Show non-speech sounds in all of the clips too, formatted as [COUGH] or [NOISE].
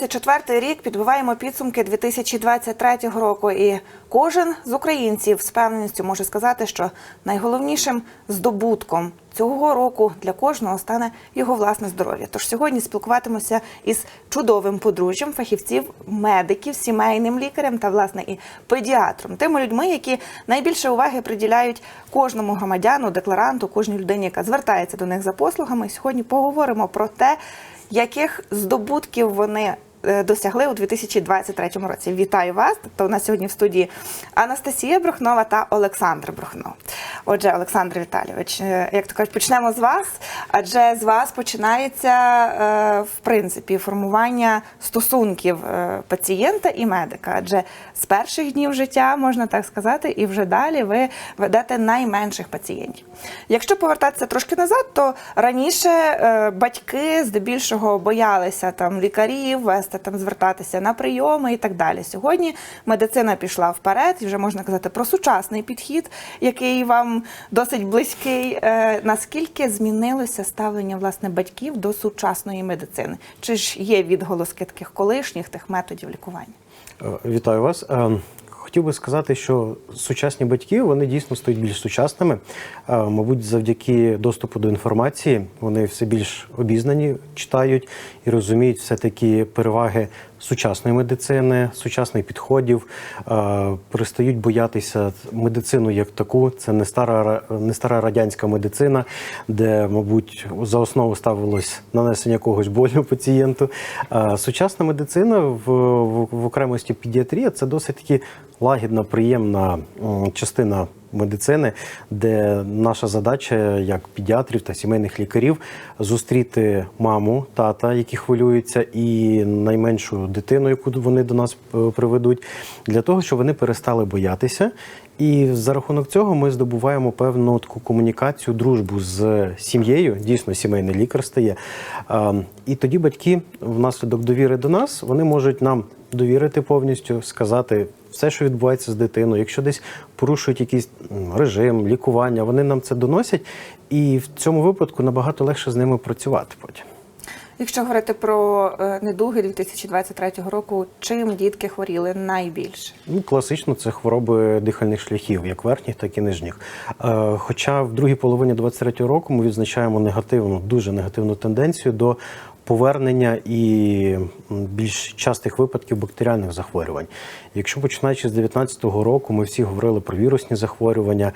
2024 рік підбиваємо підсумки 2023 року, і кожен з українців з певністю може сказати, що найголовнішим здобутком цього року для кожного стане його власне здоров'я. Тож сьогодні спілкуватимося із чудовим подружжям фахівців, медиків, сімейним лікарем та власне і педіатром, тими людьми, які найбільше уваги приділяють кожному громадяну, декларанту, кожній людині, яка звертається до них за послугами. Сьогодні поговоримо про те, яких здобутків вони досягли у 2023 році. Вітаю вас! Тобто у нас сьогодні в студії Анастасія Брухнова та Олександр Брухнов. Отже, Олександр Віталійович, е, як то кажуть, почнемо з вас, адже з вас починається е, в принципі формування стосунків е, пацієнта і медика. Адже з перших днів життя можна так сказати, і вже далі ви ведете найменших пацієнтів. Якщо повертатися трошки назад, то раніше е, батьки здебільшого боялися там лікарів вести там звертатися на прийоми і так далі. Сьогодні медицина пішла вперед, і вже можна казати про сучасний підхід, який вам досить близький. Е, Наскільки змінилося ставлення власне батьків до сучасної медицини? Чи ж є відголоски таких колишніх тих методів лікування? Е, Вітаю вас. Хотів би сказати, що сучасні батьки вони дійсно стають більш сучасними. Мабуть, завдяки доступу до інформації вони все більш обізнані, читають і розуміють все такі переваги сучасної медицини, сучасних підходів, е, перестають боятися медицину як таку. Це не стара не стара радянська медицина, де, мабуть, за основу ставилось нанесення якогось болю пацієнту. Е, Сучасна медицина в, в, в окремості педіатрія це досить таки лагідна, приємна частина медицини, де наша задача як педіатрів та сімейних лікарів зустріти маму, тата, які хвилюються, і найменшу дитину, яку вони до нас е, приведуть, для того, щоб вони перестали боятися. І за рахунок цього ми здобуваємо певну таку комунікацію, дружбу з сім'єю. Дійсно, сімейний лікар стає. І тоді батьки, внаслідок довіри до нас, вони можуть нам довірити повністю, сказати все, що відбувається з дитиною. Якщо десь порушують якийсь режим, лікування, вони нам це доносять, і в цьому випадку набагато легше з ними працювати потім. Якщо говорити про е, недуги 2023 року, чим дітки хворіли найбільше? Ну, класично це хвороби дихальних шляхів, як верхніх, так і нижніх. Е, Хоча в другій половині 23-го року ми відзначаємо негативну, дуже негативну тенденцію до повернення і більш частих випадків бактеріальних захворювань. Якщо починаючи з 19-го року, ми всі говорили про вірусні захворювання,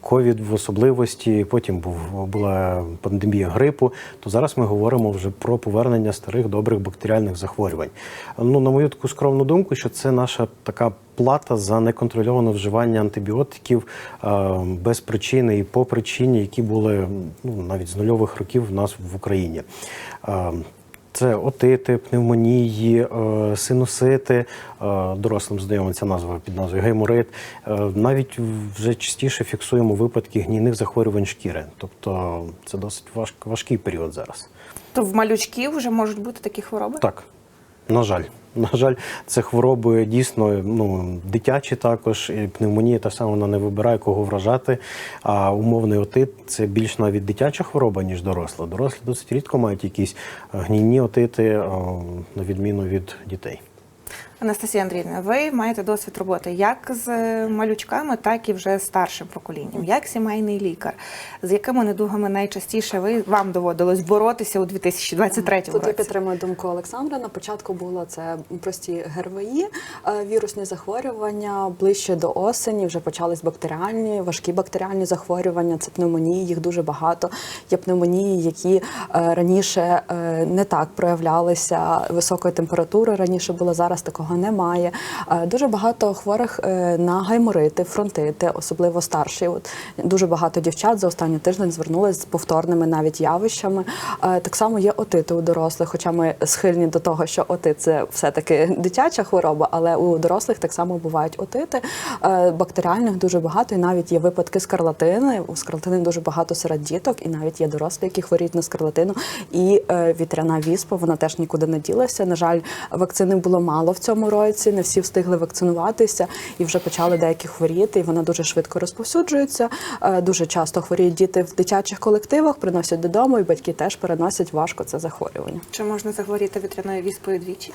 ковід в особливості, потім був була пандемія грипу, то зараз ми говоримо вже про повернення старих добрих бактеріальних захворювань. Ну, на мою таку скромну думку, що це наша така плата за неконтрольоване вживання антибіотиків без причини і по причині, які були ну, навіть з нульових років в нас в Україні. Це отити, пневмонії, е, синусити, е, дорослим знайомиться назва під назвою гейморит. Е, Навіть вже частіше фіксуємо випадки гнійних захворювань шкіри. Тобто це досить важ, важкий період зараз. То в малючків вже можуть бути такі хвороби? Так, на жаль. На жаль, це хвороби дійсно ну, дитячі також, і пневмонія та сама вона не вибирає, кого вражати. А умовний отит це більш навіть дитяча хвороба, ніж доросла. Дорослі досить рідко мають якісь гнійні отити, на відміну від дітей. Анастасія Андріївна, ви маєте досвід роботи як з е, малючками, так і вже з старшим поколінням, як сімейний лікар. З якими недугами найчастіше ви вам доводилось боротися у 2023 Тут я році? підтримую думку Олександра. На початку було це прості ГРВІ, е, вірусні захворювання. Ближче до осені вже почались бактеріальні, важкі бактеріальні захворювання. Це пневмонії, їх дуже багато. Є пневмонії, які е, раніше не так проявлялися високої температури. Раніше було зараз такого немає. Е, Дуже багато хворих е, на гайморити, фронтити, особливо старші. От дуже багато дівчат за останній тиждень звернулись з повторними навіть явищами. Е, Так само є отити у дорослих, хоча ми схильні до того, що отит це все-таки дитяча хвороба, але у дорослих так само бувають отити. Бактеріальних дуже багато, і навіть є випадки скарлатини. У скарлатини дуже багато серед діток, і навіть є дорослі, які хворіють на скарлатину. І вітряна віспа, вона теж нікуди не ділася. На жаль, вакцини було мало в цьому. Цьому році. Не всі встигли вакцинуватися і вже почали деякі хворіти. І вона дуже швидко розповсюджується. Е, Дуже часто хворіють діти в дитячих колективах, приносять додому, і батьки теж переносять важко це захворювання. Чи можна захворіти вітряною віспою двічі?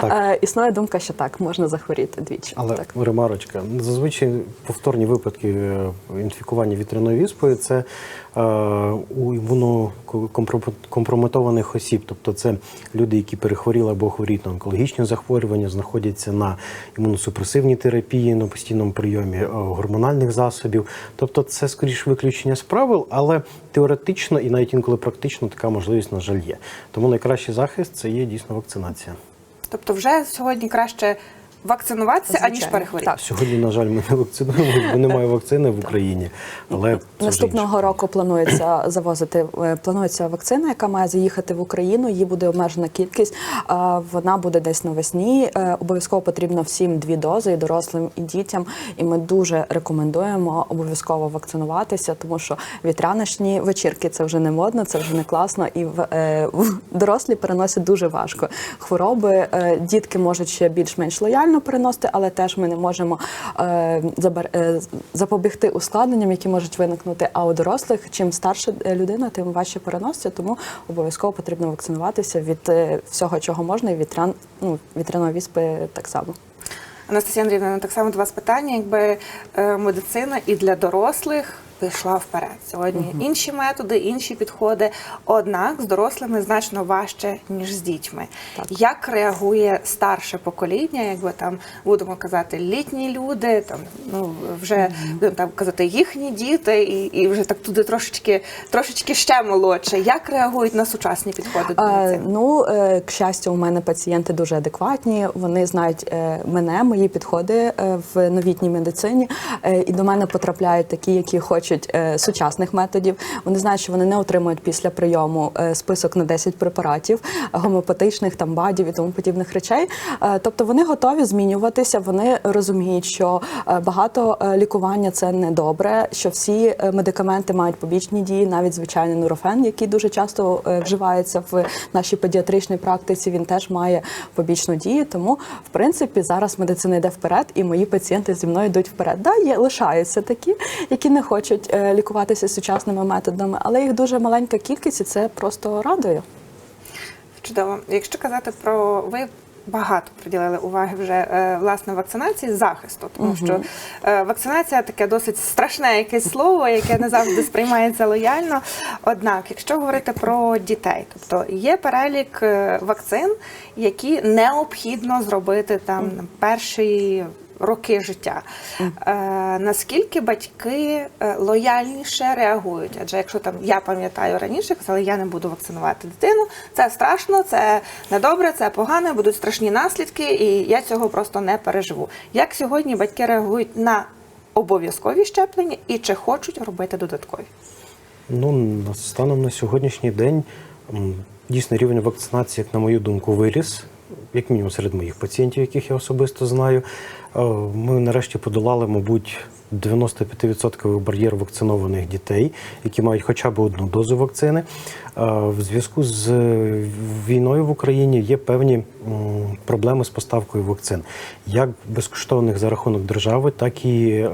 Так. Е, Існує думка, що так можна захворіти двічі. Але так. ремарочка. Зазвичай повторні випадки е, інфікування вітряною віспою це у імунокомпрометованих осіб. Тобто це люди, які перехворіли або хворіють на онкологічні захворювання, знаходяться на імуносупресивній терапії, на постійному прийомі е, гормональних засобів. Тобто це скоріш виключення з правил, але теоретично і навіть інколи практично така можливість, на жаль, є. Тому найкращий захист це є дійсно вакцинація. Тобто, вже сьогодні краще вакцинуватися, аніж перехворіти. Так. Сьогодні, на жаль, ми не вакцинуємо, бо немає вакцини в Україні. Але Наступного року планується завозити е, планується вакцина, яка має заїхати в Україну. Її буде обмежена кількість. а Вона буде десь навесні. Е, Обов'язково потрібно всім дві дози і дорослим і дітям. І ми дуже рекомендуємо обов'язково вакцинуватися, тому що вітряночні вечірки це вже не модно, це вже не класно. І в, е, в- дорослі переносять дуже важко хвороби. Е, Дітки можуть ще більш-менш лояльно переносити, але теж ми не можемо е, забар- е, запобігти ускладненням, які можуть виникнути. А у дорослих, чим старша е, людина, тим важче переноситься. Тому обов'язково потрібно вакцинуватися від е, всього, чого можна, і вітрян, ну, вітряної віспи так само. Анастасія Андріївна, ну, так само до вас питання, якби е, медицина і для дорослих пішла вперед. Сьогодні інші методи, інші підходи. Однак з дорослими значно важче ніж з дітьми. Як реагує старше покоління, якби там будемо казати літні люди, там ну вже будемо там казати їхні діти, і, і вже так туди трошечки, трошечки ще молодше. Як реагують на сучасні підходи до Е, ну, е, к щастю, у мене пацієнти дуже адекватні. Вони знають е, мене, мої підходи е, в новітній медицині. Е, І до мене потрапляють такі, які хочуть е, сучасних методів. Вони знають, що вони не отримують після прийому е, список на 10 препаратів, гомеопатичних там бадів і тому подібних речей. Е, Тобто вони готові змінюватися. Вони розуміють, що багато лікування це не добре, що всі медикаменти мають побічні дії, навіть звичайний нурофен, який дуже часто вживається в нашій педіатричній практиці. Він теж має побічну дію. Тому, в принципі, зараз медицина йде вперед, і мої пацієнти зі мною йдуть вперед. Да, є лишаються такі, які не хочуть е, лікуватися сучасними методами, але їх дуже маленька кількість, і це просто радує. Чудово. Якщо казати про ви багато приділили уваги вже е, власне вакцинації захисту, тому що е, вакцинація таке досить страшне якесь слово, яке не завжди сприймається лояльно. Однак, якщо говорити про дітей, тобто є перелік вакцин, які необхідно зробити там перші. Роки життя. Е, наскільки батьки е, лояльніше реагують? Адже якщо там я пам'ятаю раніше, казали, я не буду вакцинувати дитину, це страшно, це недобре, це погано, будуть страшні наслідки, і я цього просто не переживу. Як сьогодні батьки реагують на обов'язкові щеплення і чи хочуть робити додаткові? Ну, станом на сьогоднішній день дійсно рівень вакцинації, як на мою думку, виріс, як мінімум серед моїх пацієнтів, яких я особисто знаю. Е, Ми нарешті подолали, мабуть, 95% бар'єр вакцинованих дітей, які мають хоча б одну дозу вакцини. Е, В зв'язку з війною в Україні є певні проблеми з поставкою вакцин, як безкоштовних за рахунок держави, так і е,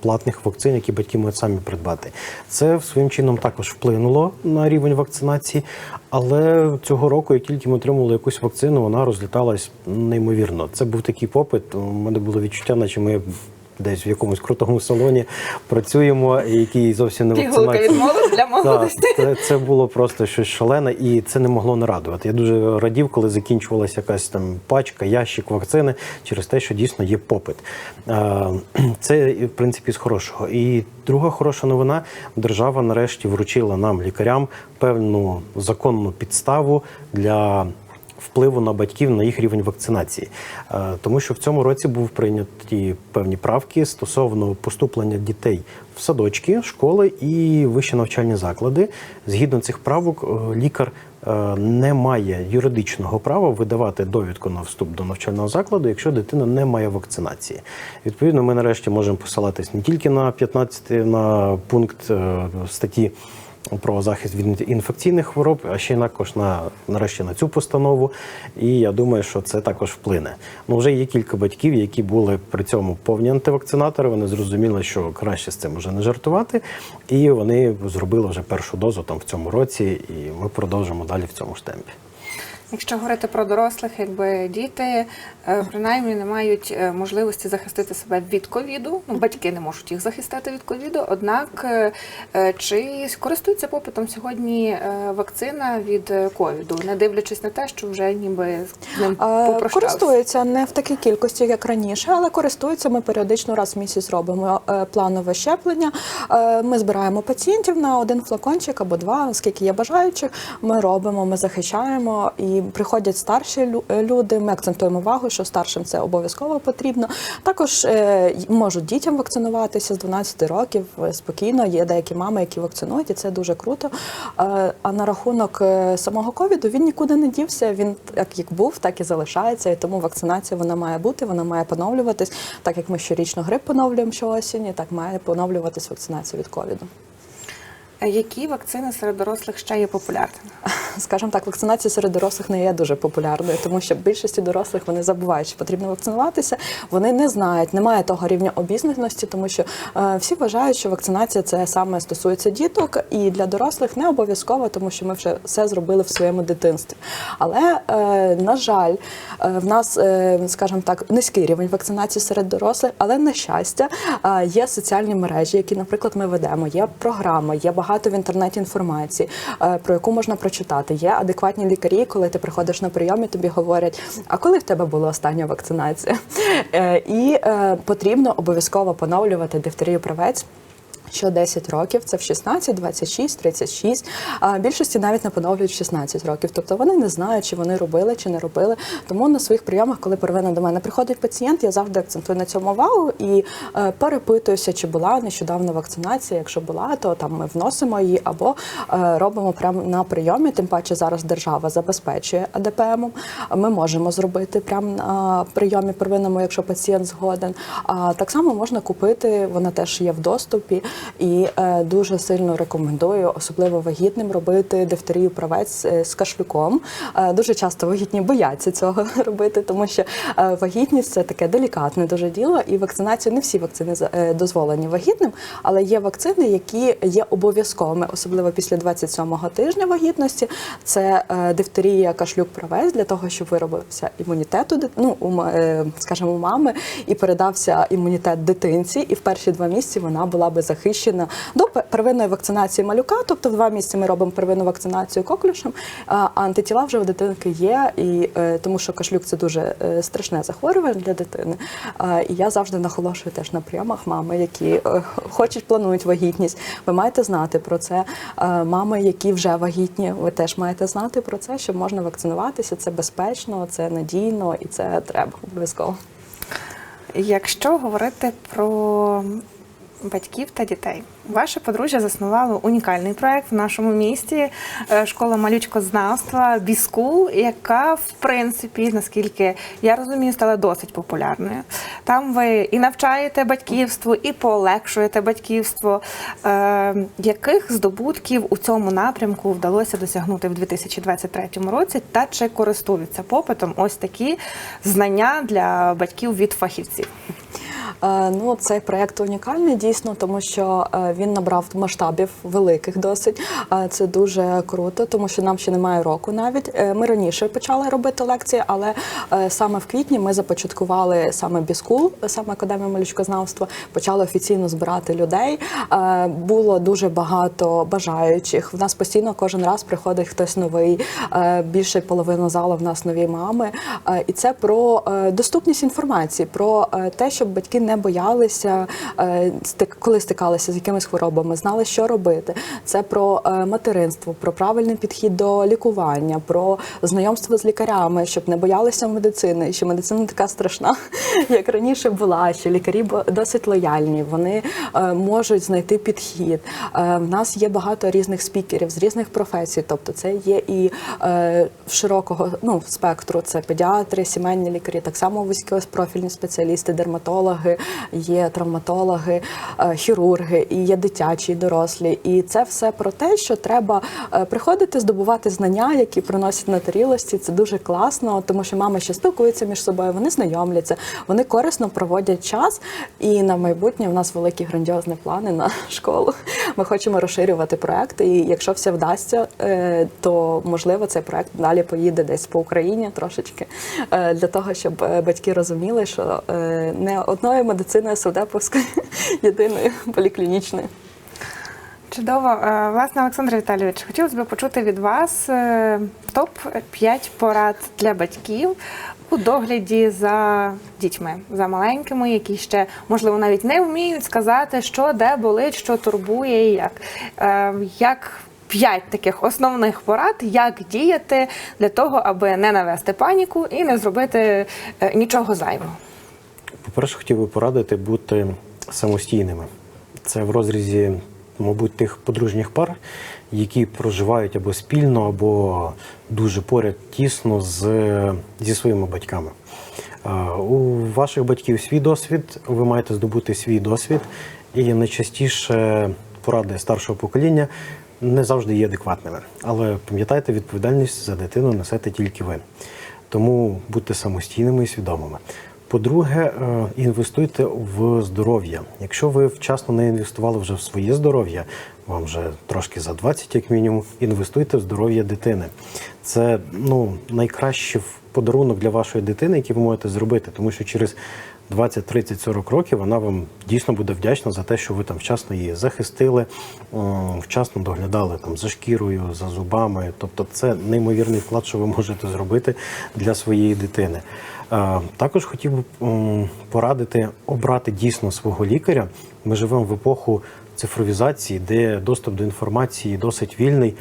платних вакцин, які батьки можуть самі придбати. Це своїм чином також вплинуло на рівень вакцинації, але цього року, як тільки ми отримали якусь вакцину, вона розліталась неймовірно. Це був такий попит. У мене відчуття, наче ми. Десь в якомусь крутому салоні працюємо, який зовсім не Пігулка від молоді для [LAUGHS] Так, молодості. це, це було просто щось шалене, і це не могло не радувати. Я дуже радів, коли закінчувалася якась там пачка, ящик вакцини через те, що дійсно є попит. [CLEARS THROAT] Це, в принципі, з хорошого. І друга хороша новина: держава нарешті вручила нам, лікарям, певну законну підставу для. Впливу на батьків на їх рівень вакцинації, Е, тому що в цьому році був прийняті певні правки стосовно поступлення дітей в садочки, школи і вищі навчальні заклади. Згідно цих правок, е, лікар е, не має юридичного права видавати довідку на вступ до навчального закладу, якщо дитина не має вакцинації. Відповідно, ми нарешті можемо посилатись не тільки на 15 на пункт статті про захист від інфекційних хвороб, а ще також на нарешті на цю постанову. І я думаю, що це також вплине. Ну вже є кілька батьків, які були при цьому повні антивакцинатори. Вони зрозуміли, що краще з цим вже не жартувати, і вони зробили вже першу дозу там в цьому році, і ми продовжимо далі в цьому ж темпі. Якщо говорити про дорослих, якби діти е, принаймні не мають е, можливості захистити себе від ковіду. Ну, батьки не можуть їх захистити від ковіду. Однак е, чи користується попитом сьогодні вакцина від ковіду, не дивлячись на те, що вже ніби з ним попрощався? Користуються не в такій кількості, як раніше, але користуються. Ми періодично раз в місяць робимо планове щеплення. Ми збираємо пацієнтів на один флакончик або два, скільки є бажаючих. Ми робимо, ми захищаємо і приходять старші е, люди. Ми акцентуємо увагу, що старшим це обов'язково потрібно. Також е, можуть дітям вакцинуватися з 12 років е, спокійно. Є деякі мами, які вакцинують, і це дуже круто. А на рахунок самого ковіду він нікуди не дівся. Він як як був, так і залишається. І тому вакцинація вона має бути, вона має поновлюватись. Так як ми щорічно грип поновлюємо щоосінні, так має поновлюватись вакцинація від ковіду. Які вакцини серед дорослих ще є популярними? [LAUGHS] Скажімо так, вакцинація серед дорослих не є дуже популярною, тому що більшості дорослих вони забувають, що потрібно вакцинуватися. Вони не знають, немає того рівня обізнаності, тому що е, всі вважають, що вакцинація це саме стосується діток, і для дорослих не обов'язково, тому що ми вже все зробили в своєму дитинстві. Але е, на жаль, е, в нас, е, скажімо так, низький рівень вакцинації серед дорослих, але на щастя е, є соціальні мережі, які, наприклад, ми ведемо. Є програма, є багато в інтернеті інформації, е, про яку можна прочитати. Є адекватні лікарі, коли ти приходиш на прийом і тобі говорять, а коли в тебе була остання вакцинація? [LAUGHS] Е, І е, потрібно обов'язково поновлювати дифтерію правець. Що 10 років, це в 16, 26, 36, а більшості навіть не поновлюють в 16 років. Тобто вони не знають, чи вони робили, чи не робили. Тому на своїх прийомах, коли первинно до мене приходить пацієнт, я завжди акцентую на цьому увагу і е, перепитуюся, чи була нещодавно вакцинація. Якщо була, то там ми вносимо її або е, робимо прямо на прийомі. Тим паче зараз держава забезпечує АДПМом. Ми можемо зробити прямо на прийомі первинному, якщо пацієнт згоден. А так само можна купити, вона теж є в доступі. І е, дуже сильно рекомендую, особливо вагітним, робити дифтерію правець е, з кашлюком. Е, дуже часто вагітні бояться цього [LAUGHS] робити, тому що е, вагітність це таке делікатне дуже діло, і вакцинацію не всі вакцини е, дозволені вагітним, але є вакцини, які є обов'язковими, особливо після 27-го тижня вагітності. Це е, дифтерія, кашлюк, правець для того, щоб виробився імунітет у ну, у, е, скажімо, у мами і передався імунітет дитинці, і в перші два місяці вона була би захищена до первинної вакцинації малюка. Тобто в два місяці ми робимо первинну вакцинацію коклюшем, а антитіла вже у дитинки є, і е, тому що кашлюк це дуже е, страшне захворювання для дитини. І я завжди наголошую теж на прийомах мами, які е, хочуть планують вагітність. Ви маєте знати про це. Мами, які вже вагітні, ви теж маєте знати про це, що можна вакцинуватися. Це безпечно, це надійно і це треба обов'язково. Якщо говорити про батьків та дітей, ваше подружжя заснувало унікальний проект в нашому місті е, школа малючкознавства Біскул, яка в принципі, наскільки я розумію, стала досить популярною. Там ви і навчаєте батьківству, і полегшуєте батьківство. Е, яких здобутків у цьому напрямку вдалося досягнути в 2023 році, та чи користуються попитом ось такі знання для батьків від фахівців? Е, Ну, цей проект унікальний дійсно, тому що е, він набрав масштабів великих досить. Е, Це дуже круто, тому що нам ще немає року навіть. Ми раніше почали робити лекції, але саме в квітні ми започаткували саме біскул, саме академія малючкознавства, почали офіційно збирати людей. Було дуже багато бажаючих. В нас постійно кожен раз приходить хтось новий. Більше половини залу в нас нові мами. І це про доступність інформації, про те, щоб батьки не боялися, е, коли стикалися з якимись хворобами, знали, що робити. Це про е, материнство, про правильний підхід до лікування, про знайомство з лікарями, щоб не боялися медицини, що медицина така страшна, [LAUGHS] як раніше була, що лікарі досить лояльні, вони е, можуть знайти підхід. В нас є багато різних спікерів з різних професій, тобто це є і широкого ну, спектру, це педіатри, сімейні лікарі, так само вузькопрофільні спеціалісти, дерматологи, психологи, є травматологи, е, хірурги, і є дитячі, і дорослі. І це все про те, що треба е, приходити, здобувати знання, які приносять на тарілості. Це дуже класно, тому що мами ще спілкуються між собою, вони знайомляться, вони корисно проводять час. І на майбутнє в нас великі грандіозні плани на [LAUGHS] школу. Ми хочемо розширювати проекти. І якщо все вдасться, е, то можливо цей проект далі поїде десь по Україні трошечки для того, щоб батьки розуміли, що не одною медициною Совдеповською [LAUGHS] єдиною поліклінічною. Чудово. Е, Власне, Олександр Віталійович, хотілося б почути від вас е, топ 5 порад для батьків у догляді за дітьми, за маленькими, які ще можливо навіть не вміють сказати, що де болить, що турбує і як. Е, Як п'ять таких основних порад, як діяти для того, аби не навести паніку і не зробити нічого зайвого. По-перше, хотів би порадити бути самостійними. Це в розрізі, мабуть, тих подружніх пар, які проживають або спільно, або дуже поряд тісно з, зі своїми батьками. У ваших батьків свій досвід, ви маєте здобути свій досвід, і найчастіше поради старшого покоління не завжди є адекватними. Але пам'ятайте, відповідальність за дитину несете тільки ви. Тому будьте самостійними і свідомими. По-друге, е, інвестуйте в здоров'я. Якщо ви вчасно не інвестували вже в своє здоров'я, вам вже трошки за 20, як мінімум, інвестуйте в здоров'я дитини. Це ну, найкращий подарунок для вашої дитини, який ви можете зробити, тому що через 20, 30, 40 років вона вам дійсно буде вдячна за те, що ви там вчасно її захистили, вчасно доглядали там за шкірою, за зубами. Тобто, це неймовірний вклад, що ви можете зробити для своєї дитини. Е, Також хотів би порадити обрати дійсно свого лікаря. Ми живемо в епоху цифровізації, де доступ до інформації досить вільний.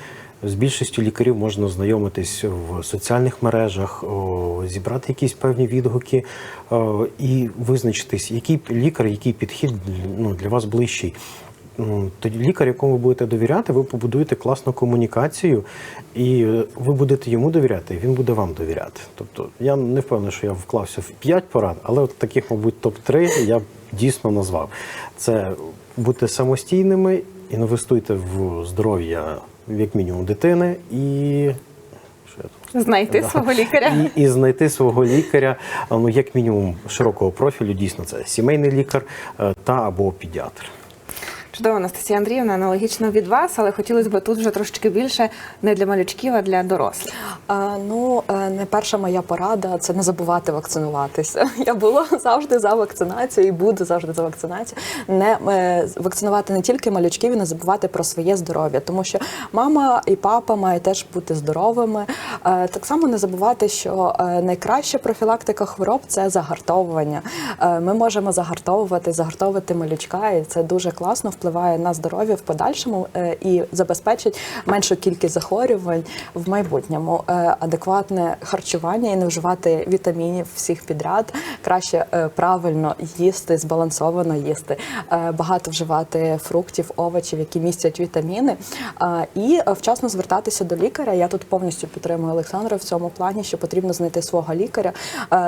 З більшістю лікарів можна знайомитись в соціальних мережах, зібрати якісь певні відгуки і визначитись, який лікар, який підхід ну, для вас ближчий. Тоді лікар, якому ви будете довіряти, ви побудуєте класну комунікацію, і е, ви будете йому довіряти, і він буде вам довіряти. Тобто я не впевнений, що я вклався в 5 порад, але от таких, мабуть, топ-3 я б дійсно назвав. Це бути самостійними, інвестуйте в здоров'я, як мінімум, дитини і. Знайти Да. свого лікаря. І, і знайти свого лікаря, ну як мінімум широкого профілю, дійсно це сімейний лікар е, та або педіатр. Чудово, Анастасія Андріївна, аналогічно від вас, але хотілося б тут вже трошечки більше не для малючків, а для дорослих. А, ну, е, не перша моя порада це не забувати вакцинуватися. [LAUGHS] Я була завжди за вакцинацію і буду завжди за вакцинацію. Не е, вакцинувати не тільки малючків і не забувати про своє здоров'я, тому що мама і папа мають теж бути здоровими. Е, Так само не забувати, що найкраща профілактика хвороб це загартовування. Ми можемо загартовувати, загартовувати малючка, і це дуже класно впливає на здоров'я в подальшому е, і забезпечить меншу кількість захворювань в майбутньому. Е, Адекватне харчування і не вживати вітамінів всіх підряд. Краще е, правильно їсти, збалансовано їсти, багато вживати фруктів, овочів, які містять вітаміни, і вчасно звертатися до лікаря. Я тут повністю підтримую Олександра в цьому плані, що потрібно знайти свого лікаря,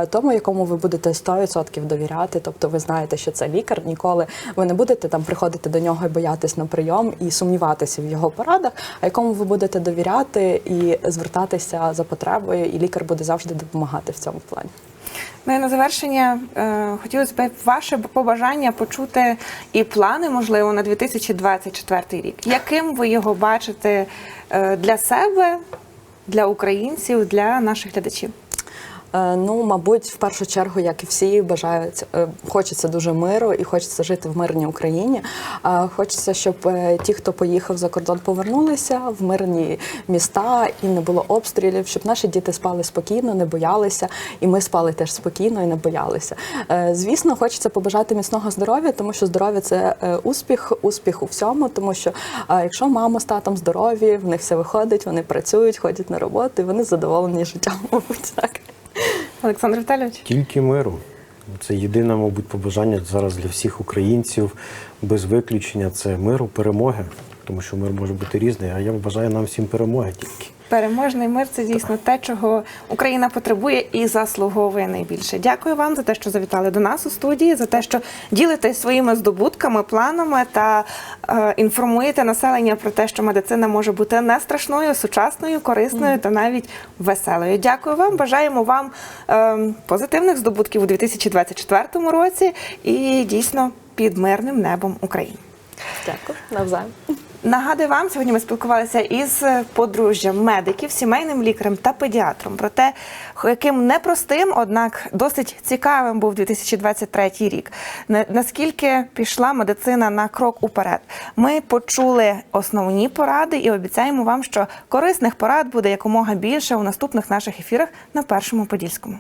тому якому ви будете 100% довіряти. Тобто, ви знаєте, що це лікар. Ніколи ви не будете там приходити до нього і боятись на прийом і сумніватися в його порадах, а якому ви будете довіряти і звертатися за потребою, і лікар буде завжди допомагати в цьому плані. Ну і на завершення е, хотілося б ваше побажання почути і плани, можливо, на 2024 рік. Яким ви його бачите е, для себе, для українців, для наших глядачів? Е, Ну, мабуть, в першу чергу, як і всі, бажають, е, хочеться дуже миру і хочеться жити в мирній Україні. Е, Хочеться, щоб ті, хто поїхав за кордон, повернулися в мирні міста і не було обстрілів, щоб наші діти спали спокійно, не боялися, і ми спали теж спокійно і не боялися. Звісно, хочеться побажати міцного здоров'я, тому що здоров'я це успіх, успіх у всьому. Тому що якщо мама з татом здорові, в них все виходить, вони працюють, ходять на роботу, і вони задоволені життям, [LAUGHS] мабуть, так. Олександр Віталійович? Тільки миру. Це єдине, мабуть, побажання зараз для всіх українців без виключення це миру, перемоги, тому що мир може бути різний. А я бажаю нам всім перемоги тільки. Переможний мир це дійсно те, чого Україна потребує і заслуговує найбільше. Дякую вам за те, що завітали до нас у студії, за те, що ділитесь своїми здобутками, планами та е, інформуєте населення про те, що медицина може бути не страшною, сучасною, корисною та навіть веселою. Дякую вам. Бажаємо вам е, позитивних здобутків у 2024 році і дійсно під мирним небом України. Дякую, навзаєм. Нагадую вам, сьогодні ми спілкувалися із подружжям медиків, сімейним лікарем та педіатром про те, яким непростим, однак досить цікавим був 2023 рік. Наскільки пішла медицина на крок уперед. Ми почули основні поради і обіцяємо вам, що корисних порад буде якомога більше у наступних наших ефірах на першому подільському.